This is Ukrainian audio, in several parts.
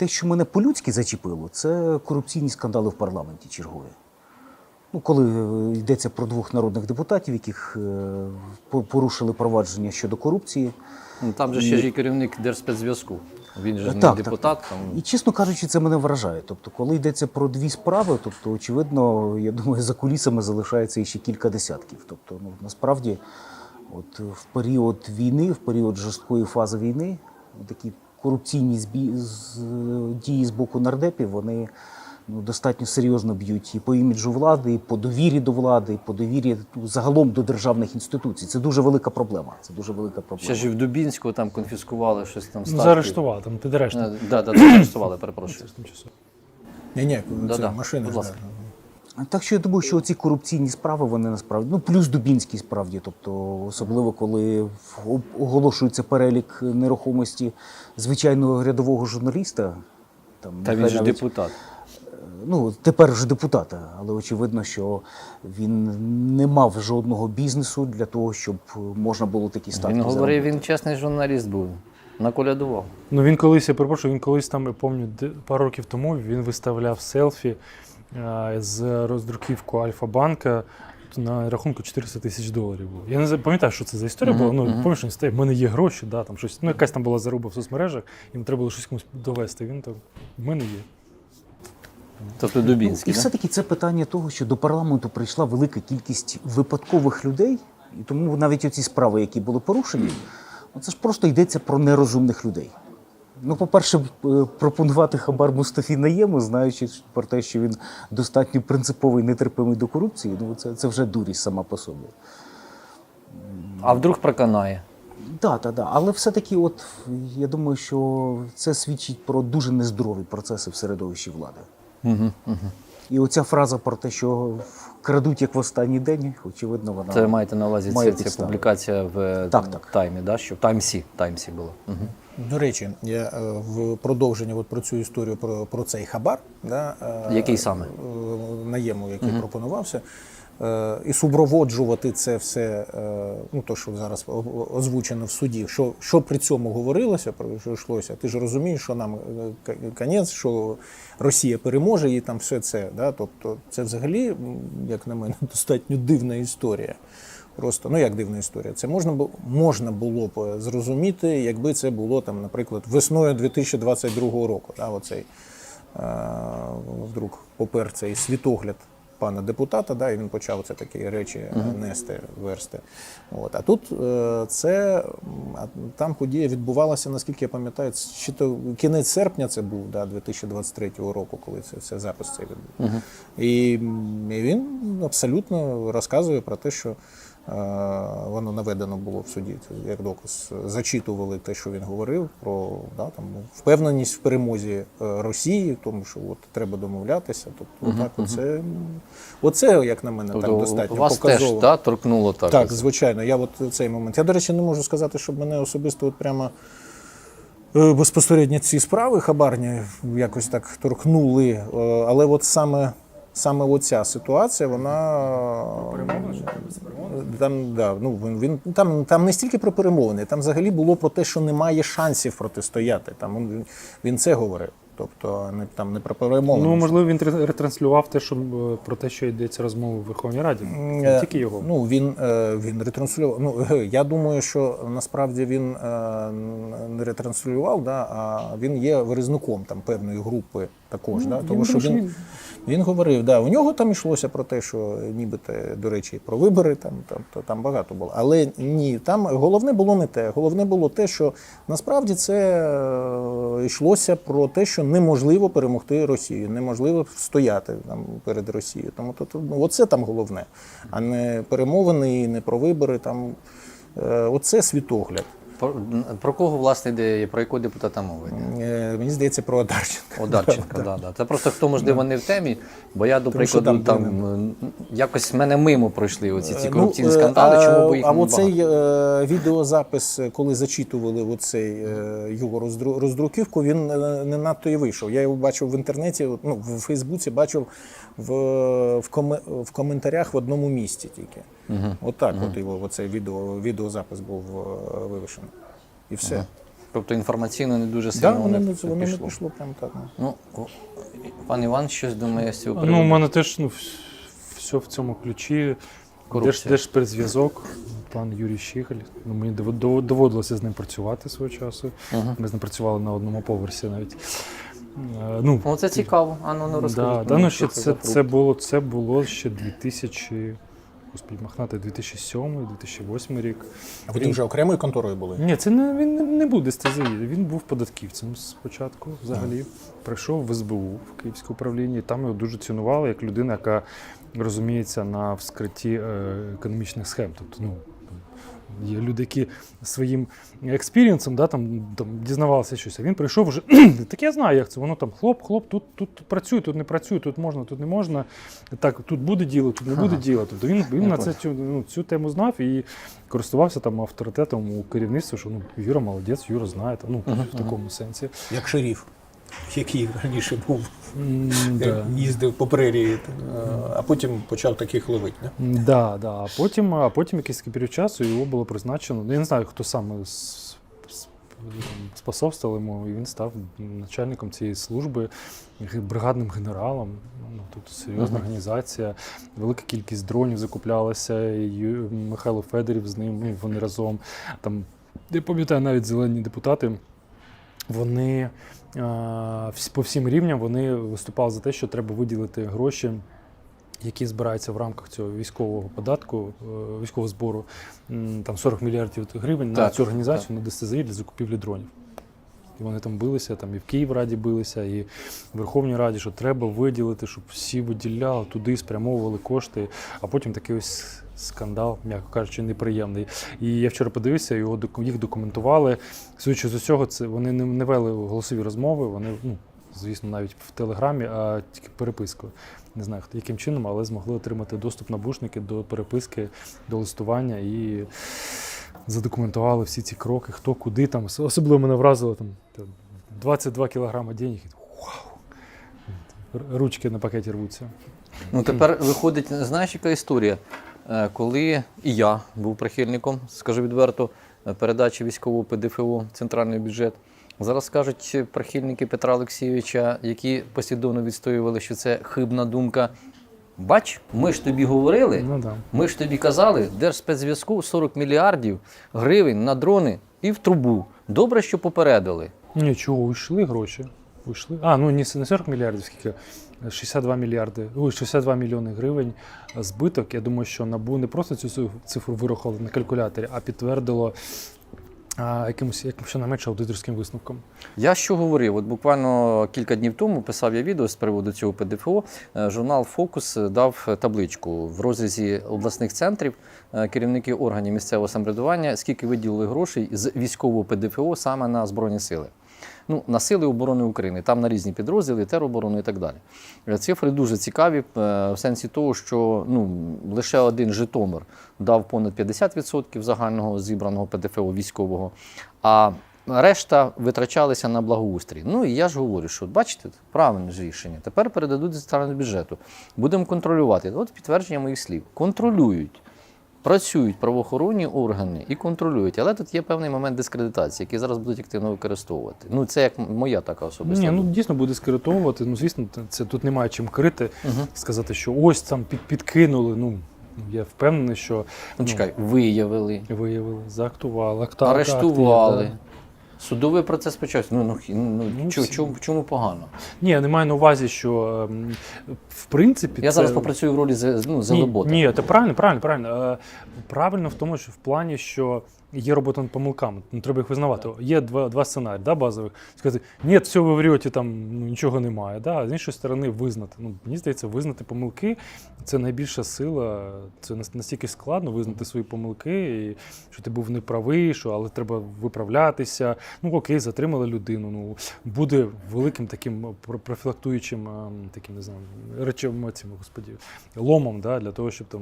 те, що мене по-людськи зачепило, це корупційні скандали в парламенті чергові. Ну, коли е, йдеться про двох народних депутатів, яких е, порушили провадження щодо корупції. Ну, Там же ще ж і керівник Держспецзв'язку. Він же не Так, так, депутат. так. Там... І чесно кажучи, це мене вражає. Тобто, коли йдеться про дві справи, тобто, очевидно, я думаю, за кулісами залишається ще кілька десятків. Тобто, ну насправді, от в період війни, в період жорсткої фази війни, такі корупційні збі... з... дії з боку нардепів, вони ну, достатньо серйозно б'ють і по іміджу влади, і по довірі до влади, і по довірі ну, загалом до державних інституцій. Це дуже велика проблема. Це дуже велика проблема. Ще ж і в Дубінську там конфіскували щось там Ну, статки. заарештували, там під Е, арештом. Да, да, да, заарештували, перепрошую. Ні, ні, Да, це да, машина. будь ласка. Так що я думаю, що ці корупційні справи вони насправді ну плюс Дубінський справді, тобто особливо коли оголошується перелік нерухомості звичайного рядового журналіста. Там Та він нехай же депутат. ну тепер вже депутата, але очевидно, що він не мав жодного бізнесу для того, щоб можна було такі статки. Він говорив, заробити. він чесний журналіст був. Наколядував. Ну він колись, я перепрошую, він колись там, я пам'ятаю, пару років тому він виставляв селфі е, з роздруківку Альфа-банка на рахунку 400 тисяч доларів. було. Я не пам'ятаю, що це за історія була. Ну, пам'ятаєш, він стоїть, в мене є гроші, да, там щось. Ну, якась там була заруба в соцмережах, їм треба було щось комусь довести. Він так, в мене є. Тобто Ну, і все-таки це питання того, що до парламенту прийшла велика кількість випадкових людей, і тому навіть оці справи, які були порушені, ну, це ж просто йдеться про нерозумних людей. Ну, по-перше, е, пропонувати хабар Мустафі Наєму, знаючи про те, що він достатньо принциповий, нетерпимий до корупції, ну це, це вже дурість сама по собі. А вдруг проканає? Так, так, так. Але все-таки, от я думаю, що це свідчить про дуже нездорові процеси в середовищі влади. Угу, угу. І оця фраза про те, що крадуть як в останній день, очевидно, вона Це маєте на увазі Має ця, ця публікація в Так, так. таймі, да? що в Таймсі, Таймсі було. Угу. До речі, я е, в продовження от про цю історію про, про цей хабар, да, е, Який саме? е, наєму, який пропонувався, е, і супроводжувати це все, ну то, що зараз озвучено в суді, що, що при цьому говорилося, про що йшлося, ти ж розумієш, що нам к- конець, що Росія переможе і там все це. Да? Тобто це взагалі, як на мене, достатньо дивна історія. Просто ну як дивна історія. Це можна було можна було б е, зрозуміти, якби це було там, наприклад, весною 2022 року. Да, оцей е, вдруг попер цей світогляд пана депутата, да, і він почав це такі речі е, нести, версти. От. А тут е, це там подія відбувалася, наскільки я пам'ятаю, чи то кінець серпня це був, да, 2023 року, коли це, це запис цей відбув. І, і він абсолютно розказує про те, що. Е, Воно наведено було в суді як доказ. Зачитували те, що він говорив про да, там, впевненість в перемозі е, Росії, тому що от треба домовлятися. Тобто, отак, оце, м, оце, як на мене, Тобто так достатньо вас показово. теж да, торкнуло так. Так, звичайно. Я от цей момент. Я, до речі, не можу сказати, щоб мене особисто от прямо е, безпосередньо ці справи хабарні якось так торкнули. Але от саме, саме оця ситуація, вона. Там, да, ну, він, там, там не стільки про перемовини, там взагалі було про те, що немає шансів протистояти. Там він, він це говорив. Тобто не, там не про перемовини. Ну, можливо, він ретранслював те, що е, про те, що йдеться розмова в Верховній Раді. Не Е, тільки його. Ну він, е, він ретранслював. Ну я думаю, що насправді він не ретранслював, да, а він є виразником там певної групи також. да, тому Ну, він що він, він говорив, да, у нього там йшлося про те, що нібито, до речі, про вибори там, там, то, там багато було. Але ні, там головне було не те. Головне було те, що насправді це йшлося про те, що неможливо перемогти Росію, неможливо стояти там перед Росією. Тому то, то, ну, оце там головне, а не перемовини, і не про вибори. Там е, оце світогляд. Про, про кого власне йде, про якого депутата мова йде? Е, мені здається, про Одарченка. Одарченка, да, да. Це просто хто можливо не в темі, бо я, до прикладу, там там, якось мене мимо пройшли оці ці Е, корупційні ну, скандали, чому бо їх А не оцей е, відеозапис, коли зачитували оцей е, його роздру- роздруківку, він не надто і вийшов. Я його бачив в інтернеті, ну, в Фейсбуці бачив в, в, коме- в коментарях в одному місці тільки. Угу. Отак, от його оцей відео, відеозапис був вивішений. І все. Тобто інформаційно не дуже сильно Да, воно не не, воно не пішло. пішло прямо так. ну. Ну, о, пан Іван щось думає з цього Ну, у мене теж ну, все в цьому ключі. Держ, Корупція. держспецзв'язок, пан Юрій Щигаль. Ну, мені дов- дов- доводилося з ним працювати свого часу. Мгм. Ми з ним працювали на одному поверсі навіть. Е, Ну, О, це цікаво. А ну, ну розкажіть. да, мені, да, ну, що ще це це, це, було, це було ще 2000, господи, махнати 2007, 2008 рік. А ви вже окремою конторою були? Ні, це не він не- був ДСТЗІ, він був податківцем спочатку. Взагалі прийшов в СБУ в Київське управління. і Там його дуже цінували як людина, яка розуміється на вскритті е, економічних схем. Тобто, ну. Є люди, які своїм експірієнсом да, там, там, дізнавалися щось. А він прийшов вже. так я знаю, як це. Воно там хлоп, хлоп, тут, тут працює, тут не працює, тут можна, тут не можна. Так, тут буде діло, тут не буде Ага. діло. Тобто він, він Я на це цю, ну, цю тему знав і користувався там авторитетом у керівництва, що ну, Юра молодець, Юра знає. Там, ну, Ага, в такому сенсі. Як шеріф, який раніше був, Да. їздив по прерії, е, а потім почав таких ловити. Да? Да, да. А потім, а потім якийсь період часу його було призначено. Я не знаю, хто саме способствував йому, і він став начальником цієї служби, бригадним генералом. Ну, тут серйозна Мгм. організація, велика кількість дронів закуплялася. і Михайло Федорів з ним, ну, вони разом. Там, я пам'ятаю, навіть зелені депутати. Вони по всім рівням вони виступали за те, що треба виділити гроші які збираються в рамках цього військового податку, е, військового збору, там 40 мільярдів гривень на цю організацію, на ДСТЗІ для закупівлі дронів. І вони там билися, там і в Київраді билися, і в Верховній Раді, що треба виділити, щоб всі виділяли туди, спрямовували кошти. А потім такий ось скандал, м'яко кажучи, неприємний. І я вчора подивився, його їх документували. Судячи з усього, це вони не, вели голосові розмови. Вони, ну, звісно, навіть в телеграмі, а тільки перепискою. Не знаю, яким чином, але змогли отримати доступ набушники до переписки, до листування і задокументували всі ці кроки, хто куди там. Особливо мене вразило там та 22 кілограми денег. Вау! Ручки на пакеті рвуться. Ну тепер виходить, знаєш, яка історія? Е, Коли і я був прихильником, скажу відверто, передачі військового ПДФО центральний бюджет. Зараз кажуть прихильники Петра Олексійовича, які послідовно відстоювали, що це хибна думка. Бач, ми ж тобі говорили, Ну да. ми ж тобі казали, Держспецзв'язку 40 мільярдів гривень на дрони і в трубу. Добре, що попередили. Нічого, уйшли гроші. Уйшли. А, ну не с- 40 мільярдів, скільки? 62 мільярди, ой, 62 мільйони гривень збиток. Я думаю, що НАБУ не просто цю циф- цифру вирахували на калькуляторі, а підтвердило якимось, яким щонайменше аудиторським висновком. Я що говорив? От буквально кілька днів тому писав я відео з приводу цього ПДФО. Е, Журнал Фокус дав табличку в розрізі обласних центрів, е, керівники органів місцевого самоврядування, скільки виділили грошей з військового ПДФО саме на Збройні сили. Ну, на сили оборони України, там на різні підрозділи, тероборону і так далі. Е, Цифри дуже цікаві е, в сенсі того, що ну, лише один Житомир дав понад 50% загального зібраного ПДФО військового, а решта витрачалися на благоустрій. Ну і я ж говорю, що бачите, правильне ж рішення. Тепер передадуть з центрального бюджету. Будемо контролювати. От підтвердження моїх слів. Контролюють. Працюють правоохоронні органи і контролюють, але тут є певний момент дискредитації, який зараз будуть активно використовувати. Ну це як моя така особиста. Ні, ну дійсно буде дискредитовувати. Ну, звісно, це- тут немає чим крити, угу. сказати, що ось там під, підкинули. Ну, я впевнений, що Ну, чекай, виявили, виявили, заактували, акта, арештували. акти, Судовий процес почався. Ну, ну, ну, Ну, чому, чому, чому погано? Ні, я не маю на увазі, що ем, в принципі. Я це... зараз попрацюю в ролі ну, Ні, зелебота. ні, це правильно, правильно, правильно. Е, Правильно в тому, що в плані, що є робота над помилками, ну треба їх визнавати. Є два, два сценарії да, базових. Сказати, ні, все ви врете, там ну, нічого немає. Да? А з іншої сторони, визнати. Ну, мені здається, визнати помилки це найбільша сила. Це настільки складно визнати свої помилки, і що ти був неправий, що але треба виправлятися. Ну окей, затримали людину. Ну буде великим таким профілактуючим таким, не знаю, речем цим, господі, ломом, да, для того, щоб там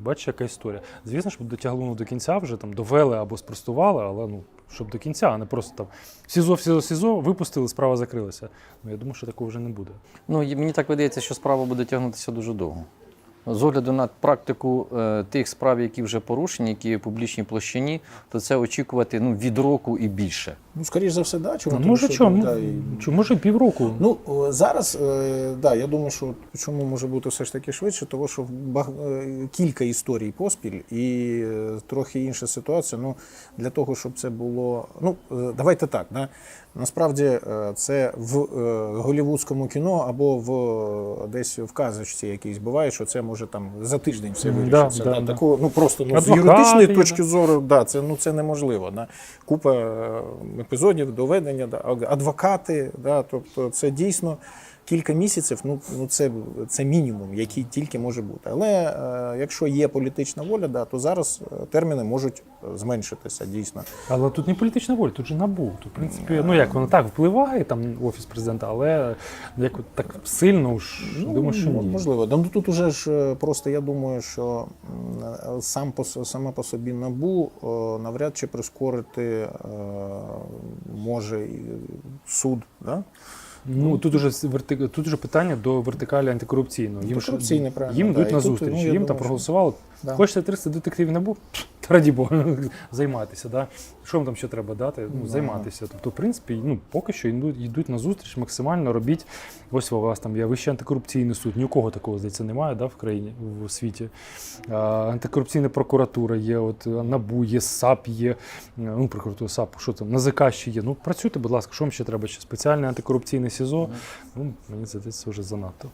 бачиш, яка історія. Звісно, дотягли ну, до кінця вже там довели або спростували, але ну щоб до кінця, а не просто там СІЗО, СІЗО, СІЗО, випустили, справа закрилася. Ну я думаю, що такого вже не буде. Ну, мені так видається, що справа буде тягнутися дуже довго. З огляду на практику е, тих справ, які вже порушені, які є в публічній площині, то це очікувати ну, від року і більше. Ну, скоріш за все, да. Чому? Ну, Тому може, що, що, да, і- чи може півроку? Ну зараз, е, да, я думаю, що чому може бути все ж таки швидше, тому що баг... е, кілька історій поспіль і е, трохи інша ситуація. Ну для того, щоб це було. Ну е, давайте так. Да? Насправді е, це в е, голівудському кіно або в е, десь в казочці якійсь буває, що це може там за тиждень все вирішиться. да, Да, да. Такого, ну просто ну, з юридичної точки зору, да, це ну це неможливо. Да. Купа епізодів доведення, да, адвокати, да, тобто це дійсно кілька місяців. Ну, ну це, це мінімум, який тільки може бути. Але е, якщо є політична воля, да, то зараз терміни можуть зменшитися дійсно. Але тут не політична воля, тут же набу. Тут, в принципі, ну як воно так впливає, там офіс президента, але як так сильно ж думаю, що ні. можливо. Ну, тут уже ж е, просто я думаю, що е, сам по с- сама по собі набу е, навряд чи прискорити може суд. Да? Ну тут уже с- верти... тут уже питання до вертикалі антикорупційної. Їм, ж- їм йдуть на зустріч, ну, їм думаю, там проголосували. Да. Хочете 300 детективів набу? Та раді Бога, займатися. Да? Що вам там ще треба дати? Ну, займатися. Тобто, в принципі, ну, поки що йдуть, йдуть на зустріч, максимально робіть. Ось у вас там є Вищий антикорупційний суд. Ні у кого такого, здається, немає да, в країні, в світі. А, антикорупційна прокуратура є, от НАБУ є, САП є, ну, прокуратура САП, що там, НАЗК ще є. Ну, працюйте, будь ласка, що вам ще треба? Ще спеціальний антикорупційний СІЗО. Ну, мені здається, це вже занадто.